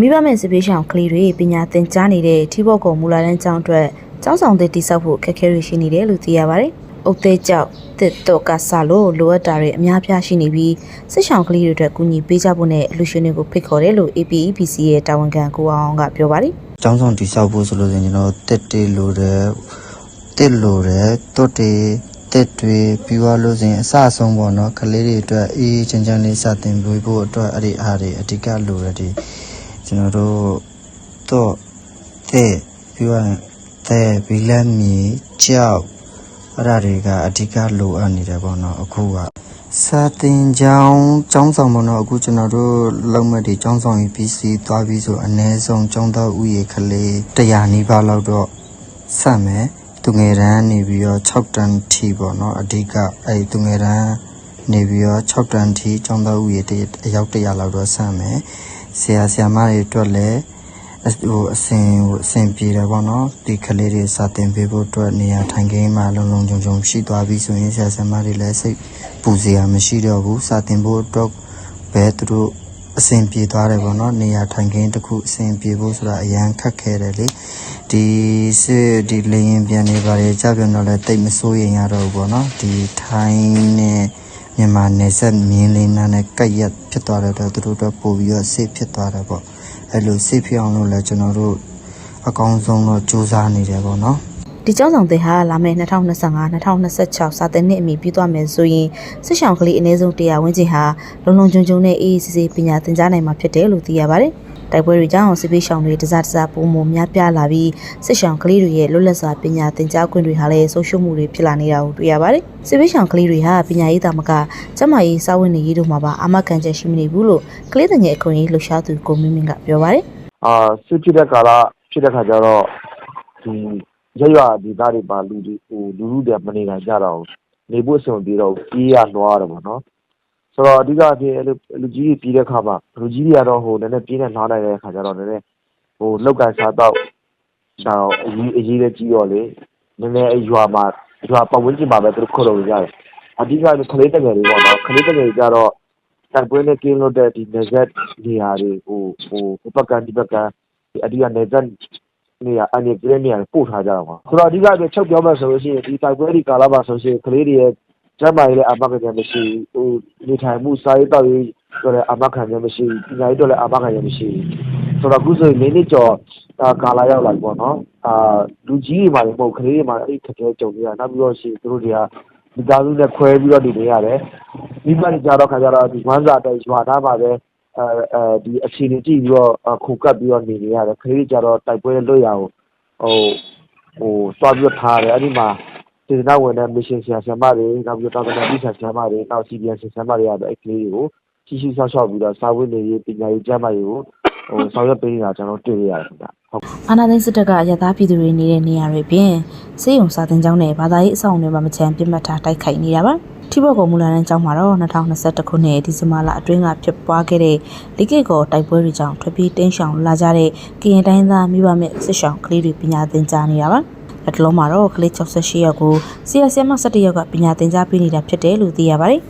မိဘမဲ့စစ်ပေးရှောင်ကလေးတွေပညာသင်ကြားနေတဲ့ထီဘော့ကုံမူလာတန်းကျောင်းအတွက်ကျောင်းဆောင်သစ်တိစောက်ဖို့အခက်အခဲတွေရှိနေတယ်လို့သိရပါတယ်။အုတ်သေးကြောက်တစ်တော့ကဆာလို့လိုအပ်တာတွေအများပြားရှိနေပြီးစစ်ရှောင်ကလေးတွေအတွက်ကူညီပေးကြဖို့နဲ့အလူရှင်တွေကိုဖိတ်ခေါ်တယ်လို့ APEPC ရဲ့တာဝန်ခံကိုအောင်အောင်ကပြောပါတယ်။ကျောင်းဆောင်တိဆောက်ဖို့ဆိုလို့ရှိရင်ကျွန်တော်တက်တေးလိုတယ်တက်လိုတယ်တွတ်တေးတက်တွေပြီးသွားလို့ရှိရင်အစအဆုံးပေါ့နော်ကလေးတွေအတွက်အေးချမ်းချမ်းလေးစတင်ပြီးဖို့အတွက်အဲ့ဒီအားတွေအဓိကလိုတယ်ဒီ ကျွန်တော်တို့တော့တဲ့ပြီးသွားရင်တဲ့ဘီလက်မီကြောက်အဲ့ဒါတွေကအဓိကလိုအပ်နေတယ်ပေါ့နော်အခုကစာတင်ကျောင်းကျောင်းဆောင်ပေါ့နော်အခုကျွန်တော်တို့လုံးမဲ့ဒီကျောင်းဆောင်ရေးပြီးစီးသွားပြီးဆိုအ ਨੇ ဆုံးကျောင်းသားဥယေကလေး100နီးပါးလောက်တော့ဆက်မယ်သူငယ်တန်းနေပြီးတော့6တန်းထိပေါ့နော်အဓိကအဲ့ဒီသူငယ်တန်းနေပြီးတော့6တန်းထိကျောင်းသားဥယေတအယောက်100လောက်တော့ဆက်မယ် ဆရာဆရာမတွေအတွက်လည်းအဟိုအစင်ဟိုအစင်ပြေတယ်ပေါ့နော်ဒီကလေးတွေစာတင်ပေးဖို့အတွက်နေရာထိုင်ခင်းမှာလုံလုံခြုံခြုံရှိသွားပြီဆိုရင်ဆရာဆရာမတွေလည်းစိတ်ပူစရာမရှိတော့ဘူးစာတင်ဖို့အတွက်ပဲသူတို့အဆင်ပြေသွားတယ်ပေါ့နော်နေရာထိုင်ခင်းတစ်ခုအဆင်ပြေဖို့ဆိုတာအရန်ခက်ခဲတယ်လေဒီစစ်ဒီလေရင်ပြန်နေပါတယ်ကြပြန်တော့လည်းတိတ်မစိုးရင်ရတော့ဘူးပေါ့နော်ဒီထိုင်းနဲ့ မြန်မာနယ်စပ်မြင်းလေးနားနဲ့ကပ်ရက်ဖြစ်သွားတဲ့အတွက်သူတို့တော့ပို့ပြီးတော့ဆေးဖြစ်သွားတယ်ပေါ့အဲ့လိုဆေးဖြစ်အောင်လို့လည်းကျွန်တော်တို့အကောင်းဆုံးတော့စူးစမ်းနေတယ်ပေါ့နော်ဒီကျောင်းဆောင်သစ်ဟာလာမယ့်2025-2026စာသင်နှစ်အမီပြီးသွားမယ်ဆိုရင်စစ်ဆောင်ကလေးအနည်းဆုံး100ဝန်းကျင်ဟာလုံလုံခြုံခြုံနဲ့အေးအေးဆေးဆေးပညာသင်ကြားနိုင်မှာဖြစ်တယ်လို့သိရပါတယ်။ တိုက်ပွဲတွေကြောင့်စစ်ပေးရှောင်တွေတစားတစားပုံမများပြားလာပြီးစစ်ဆောင်ကလေးတွေရဲ့လွတ်လပ်စွာပညာသင်ကြားခွင့်တွေဟာလည်းဆုံးရှုံးမှုတွေဖြစ်လာနေတာကိုတွေ့ရပါတယ်။စစ်ပေးရှောင်ကလေးတွေဟာပညာရေးတာမကကျန်းမာရေးစာဝင်နေရေးတို့မှာပါအာမခံချက်ရှိမနေဘူးလို့ကလေးငယ်အခွင့်အရေးလှူရှားသူကိုမင်းမင်းကပြောပါတယ်။အာစစ်ဖြစ်တဲ့ကာလဖြစ်တဲ့ခါကျတော့ဒီရရွာဒီသားတွေပါလူတွေဟိုလူလူတွေမနေနိုင်ကြတော့ဘူးနေဖို့အဆင်မပြေတော့ဘူးပြေးရလွှားရတယ်ပေါ့နော် ဆိုတော့အဓိကအဖြစ်အဲ့လိုလူကြီးတွေပြေးတဲ့ခါမှာလူကြီးတွေကတော့ဟိုနည်းနည်းပြေးနေလွှားနိုင်တဲ့ခါကျတော့နည်းနည်းဟိုလောက်ကန်စားတော့ဒါတော့အကြီးအကြီးလေးကြီးတော့လေနည်းနည်းအဲ့ရွာမှာရွာပတ်ဝန်းကျင်မှာပဲသူတို့ခုတ်လို့ရတယ်အဓိကကလေးတငယ်တွေပေါ့နော်ကလေးတငယ်တွေကြတော့တိုက်ပွဲနဲ့ကင်းလို့တဲ့ဒီနေဆက်နေရာတွေဟိုဟိုဟိုဘက်ကန်ဒီဘက်ကန်ဒီအဓိကနေဇက်နေရအနေပြည့်နေရပို့ထားကြတော့ပါဆိုတော့အဓိကပြချုပ်ပြောမယ်ဆိုလို့ရှိရင်ဒီတိုက်ပွဲဒီကာလမှာဆိုရှင်ကလေးတွေရဲ့ ကျန်းမာရေးလည်းအမခံချက်မရှိဘူးဟိုနေထိုင်မှု စားရေးတောက်ရေးဆိုလည်းအမခံချက်မရှိဘူး ပညာရေးတော့လည်းအမခံချက်မရှိဘူး ဆိုတော့ အခုဆိုရင်လေးနှစ်ကျော်အာကာလာရောက်လာပြီပေါ့နော်အာလူကြီးတွေမှာလည်းမဟုတ်ကလေးတွေမှာအဲ့ဒီခက်ခဲ ကြုံနေရနောက်ပြီးတော့ရှိသူတို့တွေက မိသားစုနဲ့ ခွဲပြီးတော့ နေနေရတယ် မိဘတွေကြတော့ခါကြတော့ဒီဝမ်းစာတိုက် ရွာသားမှာပဲအဲအဲဒီအခြေအနေကြည့်ပြီးတော့ခုကပ်ပြီးတော့ နေနေရတယ်ခလေးကြတော့ တိုက်ပွဲလွတ်ရအောင်ဟိုဟို သွားပြီးတော့ထားတယ် အဲ့ဒီမှာ စေတနာဝင်တဲ့ mission ဆရာ ဆရာမတွေ နောက်ပြီးတော့တာဝန်ပြီးဆရာ ဆရာမတွေ နောက် CBN ဆရာမတွေရတဲ့အဲ့ကလေးတွေကိုရှိရှိဆောက်ရှောက်ပြီးတော့ စာဝတ်နေရေး ပညာရေး ကျန်းမာရေးကိုဟိုဆောင်ရွက်ပေးနေတာ ကျွန်တော်တွေ့ရတယ်ခင်ဗျဟုတ်အာနာသိန်းစစ်တပ်ကရသားပြည်သူတွေနေတဲ့ နေရာတွေပြင်စေယုံ စာတင်ကျောင်းနဲ့ ဘာသာရေး အဆောက်အအုံတွေမှာမချမ်းပြစ်မှတ်ထား တိုက်ခိုက်နေတာပါထိဘော့ကုံမူလာတန်းကျောင်းမှာတော့2021ခုနှစ် ဒီဇင်ဘာလအတွင်းက ဖြစ်ပွားခဲ့တဲ့လိကေကောတိုက်ပွဲတွေကြောင့် ထွက်ပြေးတင်းရှောင်လာကြတဲ့ ကရင်တိုင်းသား မိဘမဲ့ စစ်ရှောင်ကလေးတွေ ပညာသင်ကြားနေတာပါ လက်တလုံးမှာတော့ကလေး68ယောက်ကို CSM 17ယောက်ကပညာသင်ကြားပေးနေတာဖြစ်တယ်လို့သိရပါတယ်